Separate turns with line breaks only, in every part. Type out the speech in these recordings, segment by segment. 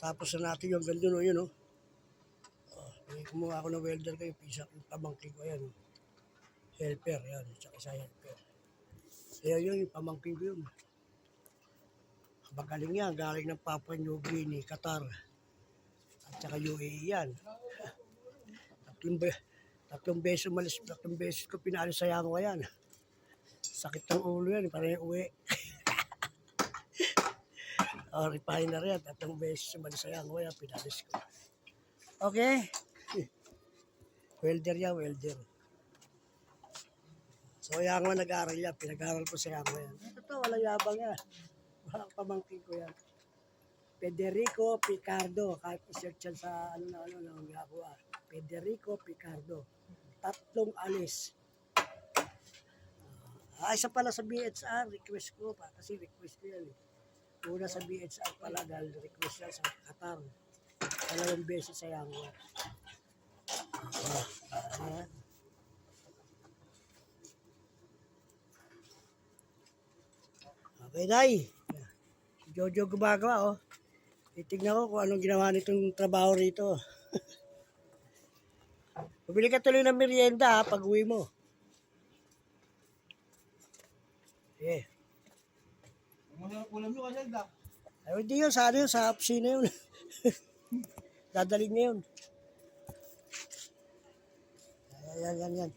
Natapos na natin yung ganda no, yun oh. Oh, eh, kumuha ako ng welder yung pisa, yung pamangkin ko yan. oh. Helper, yan, tsaka isa helper. Kaya yun, yung pamangkin ko yun. Magaling yan, galing ng Papua New Guinea, Qatar. At saka UAE yan. Tatlong, be tatlong beses umalis, tatlong beses ko pinaalis sa yango yan. Sakit ng ulo yan, parang yung uwi. oh, refiner yan, tatlong beses umalis sa yango yan, pinaalis ko. Okay. Welder yan, welder. So, yango nag-aaral yan, pinag-aaral ko sa yango yan. Ito, wala yabang yan. Mga pamangkin ko yan. Federico Picardo. Kahit isearch yan sa ano na ano na magawa. Federico Picardo. Tatlong alis. Ah, isa pala sa BHR, request ko pa. Kasi request ko yan eh. Una sa BHR pala dahil request yan sa Qatar. Dalawang beses sa Yango. Ah, Okay, Day. Jojo gumagawa, oh. Titignan ko kung anong ginawa nitong trabaho rito. Pabili ka tuloy ng merienda, ha, pag uwi mo. Sige.
Ulam nyo kasi dak.
Ay, hindi yun. Sa ano yun? Sa opisina yun. Dadalhin niya yun. Yan, yan, yan.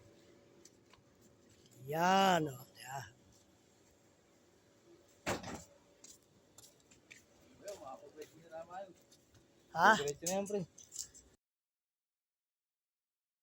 Yan, oh. Yan. Ha?
Diretso na yan, pre.